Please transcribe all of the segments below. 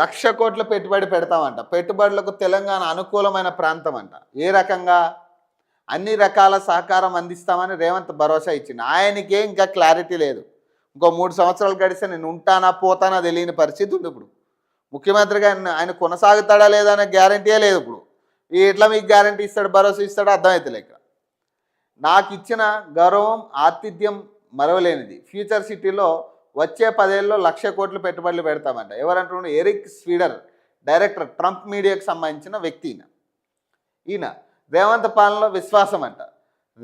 లక్ష కోట్ల పెట్టుబడి పెడతామంట. పెట్టుబడులకు తెలంగాణ అనుకూలమైన ప్రాంతం అంట ఏ రకంగా? అన్ని రకాల సహకారం అందిస్తామని రేవంత్ భరోసా ఇచ్చింది ఆయనకే ఇంకా క్లారిటీ లేదు. ఇంకో మూడు సంవత్సరాలు గడిస్తే నేను ఉంటానా పోతానా తెలియని పరిస్థితి ఉంది ఇప్పుడు. ముఖ్యమంత్రిగా ఆయన ఆయన కొనసాగుతాడా లేదా అనే గ్యారంటీయే లేదు ఇప్పుడు. ఈ ఎట్లా మీకు గ్యారంటీ ఇస్తాడు భరోసా ఇస్తాడో అర్థమవుతలే ఇక్కడ నాకు ఇచ్చిన గౌరవం ఆతిథ్యం మరవలేనిది. ఫ్యూచర్ సిటీలో వచ్చే పదేళ్ళలో లక్ష కోట్లు పెట్టుబడులు పెడతామంట. ఎవరంటున్నాడు? ఎరిక్ స్వీడర్ డైరెక్టర్ ట్రంప్ మీడియాకు సంబంధించిన వ్యక్తి ఈయన. ఈయన రేవంత్ పాలనలో విశ్వాసం అంట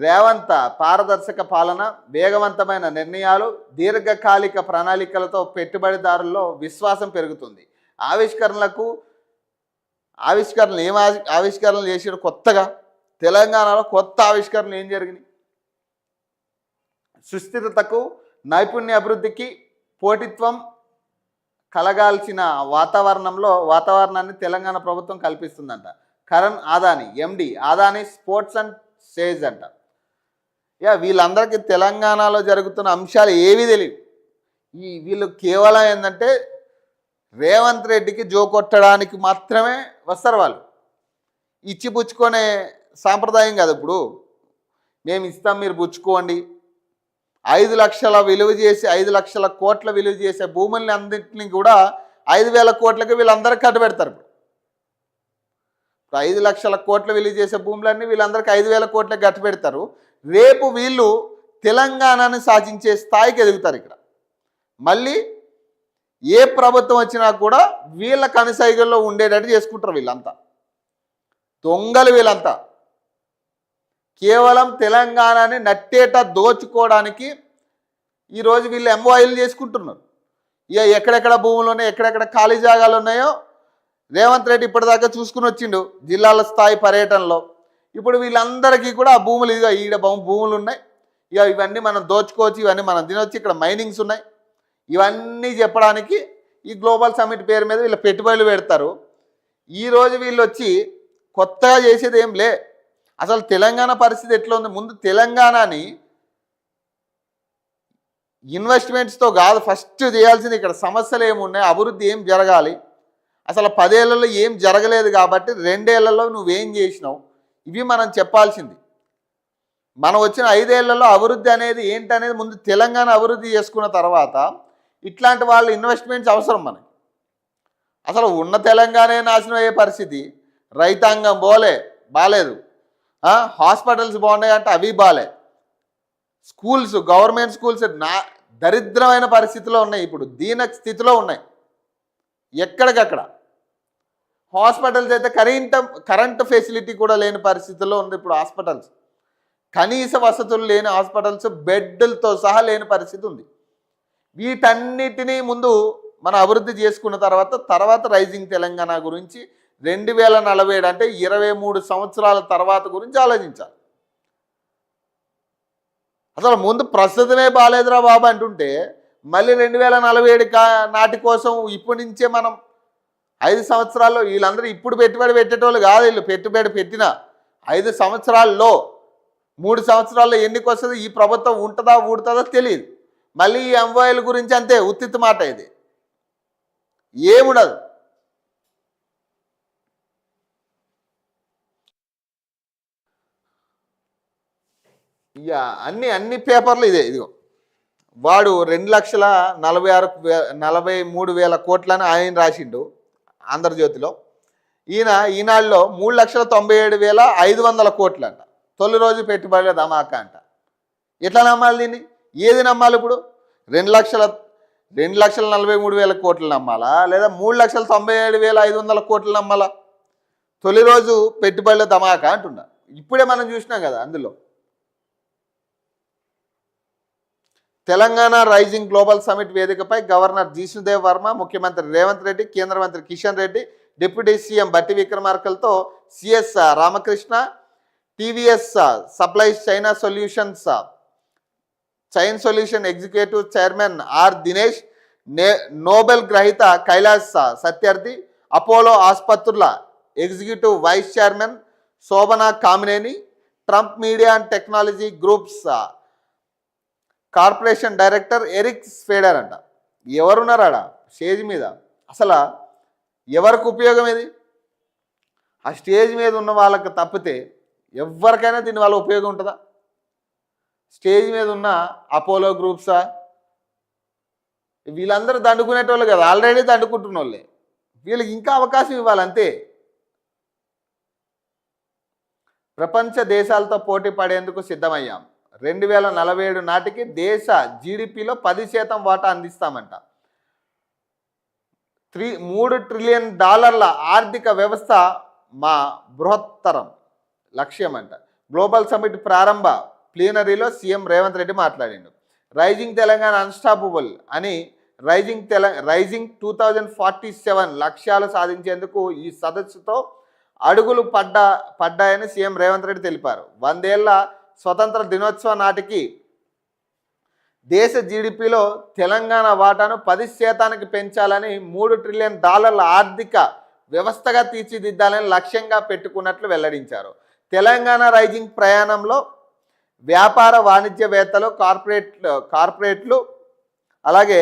రేవంత పారదర్శక పాలన వేగవంతమైన నిర్ణయాలు దీర్ఘకాలిక ప్రణాళికలతో పెట్టుబడిదారుల్లో విశ్వాసం పెరుగుతుంది. ఆవిష్కరణలకు ఆవిష్కరణలు ఏం ఆవిష్కరణలు చేసాడు కొత్తగా? తెలంగాణలో కొత్త ఆవిష్కరణలు ఏం జరిగినాయి? సుస్థిరతకు నైపుణ్య అభివృద్ధికి పోటీత్వం కలగాల్సిన వాతావరణంలో వాతావరణాన్ని తెలంగాణ ప్రభుత్వం కల్పిస్తుందంట. Karan Adani MD Adani sports and stage అంట. యా వీళ్ళందరికీ తెలంగాణలో జరుగుతున్న అంశాలు ఏవీ తెలియవు ఈ వీళ్ళు కేవలం ఏంటంటే రేవంత్ రెడ్డికి జో కొట్టడానికి మాత్రమే వస్తారు వాళ్ళు. ఇచ్చి పుచ్చుకునే సాంప్రదాయం కాదు ఇప్పుడు. మేము ఇస్తాం మీరు పుచ్చుకోండి. ఐదు లక్షల విలువ చేసి ఐదు లక్షల కోట్ల విలువ చేసే భూముల్ని అన్నింటినీ కూడా ఐదు వేల కోట్లకి వీళ్ళందరూ కట్టబెడతారు ఇప్పుడు. ఐదు లక్షల కోట్ల విలువ చేసే భూములన్నీ వీళ్ళందరికీ ఐదు వేల కోట్లకి కట్టబెడతారు రేపు వీళ్ళు తెలంగాణని సాధించే స్థాయికి ఎదుగుతారు ఇక్కడ. మళ్ళీ ఏ ప్రభుత్వం వచ్చినా కూడా వీళ్ళ కనసైగల్లో ఉండేటట్టు చేసుకుంటారు వీళ్ళంతా. దొంగలు వీళ్ళంతా. కేవలం తెలంగాణని నట్టేట దోచుకోవడానికి ఈరోజు వీళ్ళు ఎంఓఐలు చేసుకుంటున్నారు. ఇక ఎక్కడెక్కడ భూములు ఉన్నాయో ఎక్కడెక్కడ ఖాళీ జాగాలు ఉన్నాయో రేవంత్ రెడ్డి ఇప్పటిదాకా చూసుకుని వచ్చిండు జిల్లాల స్థాయి పర్యటనలో. ఇప్పుడు వీళ్ళందరికీ కూడా ఆ భూములు ఇదిగో ఈడ భూములు ఉన్నాయి. ఇక ఇవన్నీ మనం దోచుకోవచ్చు ఇవన్నీ మనం తినొచ్చు ఇక్కడ మైనింగ్స్ ఉన్నాయి. ఇవన్నీ చెప్పడానికి ఈ గ్లోబల్ సమిట్ పేరు మీద వీళ్ళు పెట్టుబడులు పెడతారు. ఈరోజు వీళ్ళు వచ్చి కొత్తగా చేసేది ఏం లే. అసలు తెలంగాణ పరిస్థితి ఎట్లా ఉంది? ముందు తెలంగాణని ఇన్వెస్ట్మెంట్స్తో కాదు ఫస్ట్ చేయాల్సింది ఇక్కడ సమస్యలు ఏమున్నాయి అభివృద్ధి ఏం జరగాలి? అసలు పదేళ్ళలో ఏం జరగలేదు కాబట్టి రెండేళ్ళలో నువ్వేం చేసినావు? ఇవి మనం చెప్పాల్సింది. మనం వచ్చిన ఐదేళ్ళలో అభివృద్ధి అనేది ఏంటనేది ముందు తెలంగాణ అభివృద్ధి చేసుకున్న తర్వాత ఇట్లాంటి వాళ్ళ ఇన్వెస్ట్మెంట్స్ అవసరం మనకి. అసలు ఉన్న తెలంగాణ నాశనం అయ్యే పరిస్థితి. రైతాంగం పోలే బాలేదు. హాస్పిటల్స్ బాగున్నాయి అంటే అవి బాలే. స్కూల్స్ గవర్నమెంట్ స్కూల్స్ నా దరిద్రమైన పరిస్థితిలో ఉన్నాయి ఇప్పుడు దీన స్థితిలో ఉన్నాయి. ఎక్కడికక్కడ? హాస్పిటల్స్ అయితే కరెంట్ కరెంట్ ఫెసిలిటీ కూడా లేని పరిస్థితుల్లో ఉంది ఇప్పుడు హాస్పిటల్స్. కనీస వసతులు లేని హాస్పిటల్స్ బెడ్లతో సహా లేని పరిస్థితి ఉంది. వీటన్నిటినీ ముందు మనం అభివృద్ధి చేసుకున్న తర్వాత తర్వాత రైజింగ్ తెలంగాణ గురించి రెండు వేల నలభై ఏడు అంటే ఇరవై మూడు సంవత్సరాల తర్వాత గురించి ఆలోచించాలి. అసలు ముందు ప్రస్తుతమే బాగాలేదురా బాబు అంటుంటే మళ్ళీ రెండు వేల నలభై ఏడు కా నాటి కోసం ఇప్పటి నుంచే మనం ఐదు సంవత్సరాల్లో వీళ్ళందరూ ఇప్పుడు పెట్టుబడి పెట్టేటోళ్ళు కాదు వీళ్ళు పెట్టుబడి పెట్టిన ఐదు సంవత్సరాల్లో మూడు సంవత్సరాల్లో ఎన్నిక వస్తుంది ఈ ప్రభుత్వం ఉంటుందా ఊడుతుందో తెలియదు మళ్ళీ ఈ ఎంఓఐల గురించి అంతే ఉత్తిత్ మాట ఇది. ఏముండదు. ఇక అన్ని అన్ని పేపర్లు ఇదే ఇదిగో. వాడు రెండు లక్షల నలభై ఆరు నలభై మూడు వేల కోట్లని ఆయన రాసిండు ఆంధ్రజ్యోతిలో. ఈయన ఈనాడులో మూడు లక్షల తొంభై ఏడు వేల ఐదు వందల కోట్లు అంట తొలి రోజు పెట్టుబడి ధమాకా అంట. ఎట్లా నమ్మాలి దీన్ని? ఏది నమ్మాలి ఇప్పుడు? రెండు లక్షల రెండు లక్షల నలభై మూడు వేల కోట్లు నమ్మాలా? లేదా మూడు లక్షల తొంభై ఏడు వేల ఐదు వందల కోట్లు నమ్మాలా? తొలి రోజు పెట్టుబడుల ధమాకా అంటున్నా. ఇప్పుడే మనం చూసినాం కదా అందులో. తెలంగాణ రైజింగ్ గ్లోబల్ సమిట్ వేదికపై గవర్నర్ జీష్ణుదేవ్ వర్మ ముఖ్యమంత్రి రేవంత్ రెడ్డి కేంద్ర మంత్రి Kishan Reddy deputy CM Bhatti విక్రమార్కలతో CS Ramakrishna TVS supplies china solutions chain solution executive chairman R Dinesh నే నోబెల్ గ్రహీత కైలాస్ సత్యార్థి అపోలో ఆసుపత్రుల executive vice chairman Shobhana Kamineni Trump media and technology groups corporation director Eric Spader అంట. ఎవరున్నారు stage మీద. అసలు ఎవరికి ఉపయోగం ఇది? ఆ స్టేజ్ మీద ఉన్న వాళ్ళకి తప్పితే ఎవరికైనా వాళ్ళ ఉపయోగం ఉంటుందా? స్టేజ్ మీద ఉన్న అపోలో గ్రూప్సా? వీళ్ళందరూ దండుకునేటోళ్ళు కదా. ఆల్రెడీ దండుకుంటున్న వాళ్ళే వీళ్ళకి ఇంకా అవకాశం ఇవ్వాలి అంతే ప్రపంచ దేశాలతో పోటీ పడేందుకు సిద్ధమయ్యాం. రెండు వేల నలభై ఏడు నాటికి దేశ జీడిపిలో పది శాతం వాటా అందిస్తామంట. త్రీ మూడు ట్రిలియన్ డాలర్ల ఆర్థిక వ్యవస్థ మా బృహత్తరం లక్ష్యం అంట గ్లోబల్ సమిట్ ప్రారంభ ప్లీనరీలో సీఎం రేవంత్ రెడ్డి మాట్లాడిండు. రైజింగ్ తెలంగాణ అన్స్టాపబుల్ అని రైజింగ్ తెల rising two thousand forty seven లక్ష్యాలు సాధించేందుకు ఈ సదస్సుతో అడుగులు పడ్డా పడ్డాయని సీఎం రేవంత్ రెడ్డి తెలిపారు. వందేళ్ళ స్వతంత్ర దినోత్సవ నాటికి దేశ జీడిపిలో తెలంగాణ వాటాను పది శాతానికి పెంచాలని మూడు ట్రిలియన్ డాలర్ల ఆర్థిక వ్యవస్థగా తీర్చిదిద్దాలని లక్ష్యంగా పెట్టుకున్నట్లు వెల్లడించారు. తెలంగాణ రైజింగ్ ప్రయాణంలో వ్యాపార వాణిజ్యవేత్తలు కార్పొరేట్ కార్పొరేట్లు అలాగే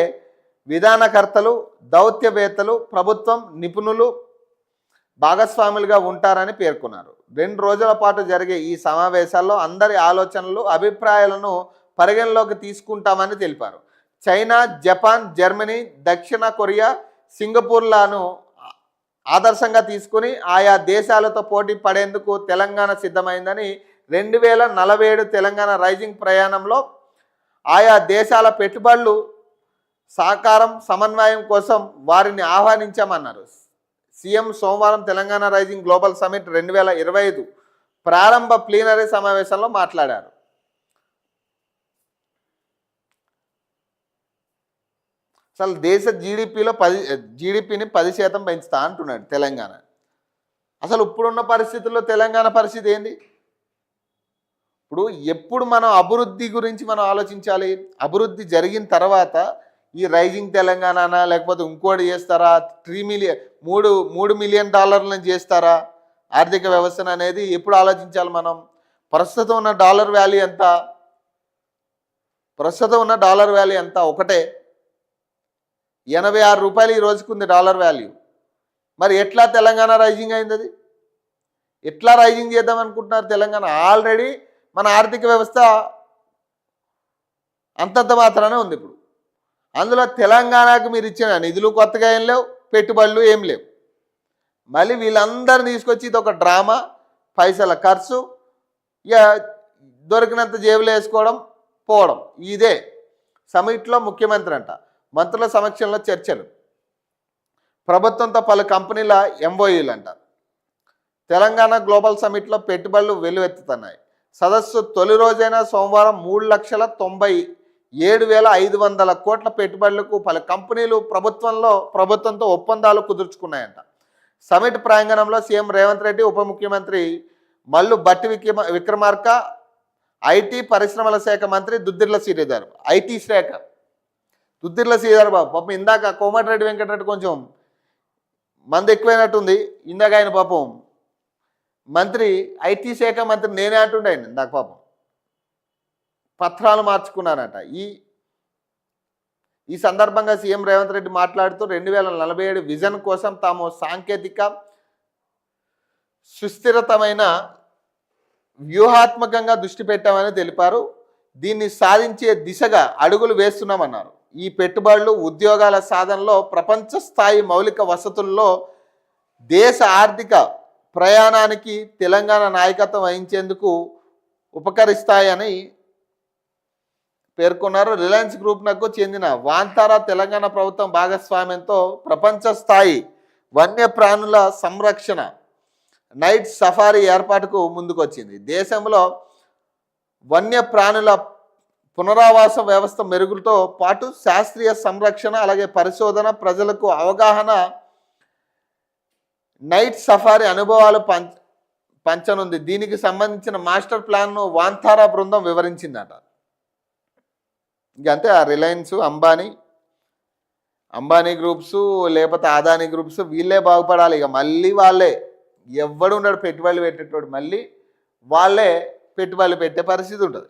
విధానకర్తలు దౌత్యవేత్తలు ప్రభుత్వం నిపుణులు భాగస్వాములుగా ఉంటారని పేర్కొన్నారు. రెండు రోజుల పాటు జరిగే ఈ సమావేశాల్లో అందరి ఆలోచనలు అభిప్రాయాలను పరిగణలోకి తీసుకుంటామని తెలిపారు. చైనా జపాన్ జర్మనీ దక్షిణ కొరియా సింగపూర్లను ఆదర్శంగా తీసుకుని ఆయా దేశాలతో పోటీ పడేందుకు తెలంగాణ సిద్ధమైందని రెండు వేల నలభై ఏడు తెలంగాణ రైజింగ్ ప్రయాణంలో ఆయా దేశాల పెట్టుబడులు సహకారం సమన్వయం కోసం వారిని ఆహ్వానించామన్నారు. సీఎం సోమవారం తెలంగాణ రైజింగ్ గ్లోబల్ సమిట్ రెండు వేల ఇరవై ఐదు ప్రారంభ ప్లీనరీ సమావేశంలో మాట్లాడారు. అసలు దేశ జీడిపిలో పది జీడిపిని పది శాతం పెంచుతా అంటున్నాడు తెలంగాణ. అసలు ఇప్పుడున్న పరిస్థితుల్లో తెలంగాణ పరిస్థితి ఏంది? ఇప్పుడు ఎప్పుడు మనం అభివృద్ధి గురించి మనం ఆలోచించాలి? అభివృద్ధి జరిగిన తర్వాత ఈ రైజింగ్ తెలంగాణ లేకపోతే ఇంకోటి చేస్తారా? త్రీ మిలియన్ మూడు మూడు మిలియన్ డాలర్లను చేస్తారా? ఆర్థిక వ్యవస్థను అనేది ఎప్పుడు ఆలోచించాలి మనం? ప్రస్తుతం ఉన్న డాలర్ వాల్యూ ఎంత? ప్రస్తుతం ఉన్న డాలర్ వాల్యూ ఎంత? ఒకటే. ఎనభై ఆరు రూపాయలు ఈ రోజుకు ఉంది డాలర్ వాల్యూ మరి ఎట్లా తెలంగాణ రైజింగ్ అయింది అది ఎట్లా రైజింగ్ చేద్దాం అనుకుంటున్నారు తెలంగాణ? ఆల్రెడీ మన ఆర్థిక వ్యవస్థ అంతంత మాత్రమే ఉంది ఇప్పుడు. అందులో తెలంగాణకు మీరు ఇచ్చిన నిధులు కొత్తగా ఏం లేవు పెట్టుబడులు ఏం లేవు. మళ్ళీ వీళ్ళందరిని తీసుకొచ్చి ఇది ఒక డ్రామా పైసల ఖర్చు ఇక దొరికినంత జేబులో వేసుకోవడం పోవడం. ఇదే సమిట్లో ముఖ్యమంత్రి అంట. మంత్రుల సమక్షంలో చర్చలు. ప్రభుత్వంతో పలు కంపెనీల ఎంఓయూలు అంట. తెలంగాణ గ్లోబల్ సమిట్లో పెట్టుబడులు వెలువెత్తుతున్నాయి సదస్సు తొలి రోజైన సోమవారం మూడు లక్షల తొంభై ఏడు వేల ఐదు వందల కోట్ల పెట్టుబడులకు పలు కంపెనీలు ప్రభుత్వంలో ప్రభుత్వంతో ఒప్పందాలు కుదుర్చుకున్నాయంట. సమిట్ ప్రాంగణంలో సీఎం రేవంత్ రెడ్డి ఉప ముఖ్యమంత్రి మల్లు భట్టి విక్రమ విక్రమార్క ఐటీ పరిశ్రమల శాఖ మంత్రి దుద్దిర్ల శ్రీధర్ ఐటీ శాఖ. దుద్దిర్ల శ్రీధర్ బాబు పాపం ఇందాక కోమటిరెడ్డి వెంకటరెడ్డి కొంచెం మంది ఎక్కువైనట్టుంది ఇందాక ఆయన పాపం మంత్రి ఐటీ శాఖ మంత్రి నేనే అంటుండే ఆయన ఇందాక పాపం. పత్రాలు మార్చుకున్నారట. ఈ ఈ సందర్భంగా సీఎం రేవంత్ రెడ్డి మాట్లాడుతూ రెండు వేల నలభై ఏడు విజన్ కోసం తాము సాంకేతిక సుస్థిరతమైన వ్యూహాత్మకంగా దృష్టి పెట్టామని తెలిపారు. దీన్ని సాధించే దిశగా అడుగులు వేస్తున్నామన్నారు. ఈ పెట్టుబడులు ఉద్యోగాల సాధనలో ప్రపంచ స్థాయి మౌలిక వసతుల్లో దేశ ఆర్థిక ప్రయాణానికి తెలంగాణ నాయకత్వం వహించేందుకు ఉపకరిస్తాయని పేర్కొన్నారు. రిలయన్స్ గ్రూప్నకు చెందిన వాంతారా తెలంగాణ ప్రభుత్వం భాగస్వామ్యంతో ప్రపంచ స్థాయి వన్యప్రాణుల సంరక్షణ నైట్ సఫారీ ఏర్పాటుకు ముందుకొచ్చింది. దేశంలో వన్యప్రాణుల పునరావాస వ్యవస్థ మెరుగులతో పాటు శాస్త్రీయ సంరక్షణ అలాగే పరిశోధన ప్రజలకు అవగాహన నైట్ సఫారీ అనుభవాలు పంచ పంచనుంది. దీనికి సంబంధించిన మాస్టర్ ప్లాన్ను వాంతారా బృందం వివరించిందట. ఇంక అంతే ఆ రిలయన్స్ అంబానీ అంబానీ గ్రూప్స్ లేకపోతే ఆదానీ గ్రూప్స్ వీళ్ళే బాగుపడాలి. ఇక మళ్ళీ వాళ్ళే ఎవడు ఉన్నాడు పెట్టుబడులు పెట్టేటోడు మళ్ళీ వాళ్ళే పెట్టుబడులు పెట్టే పరిస్థితి ఉంటుంది.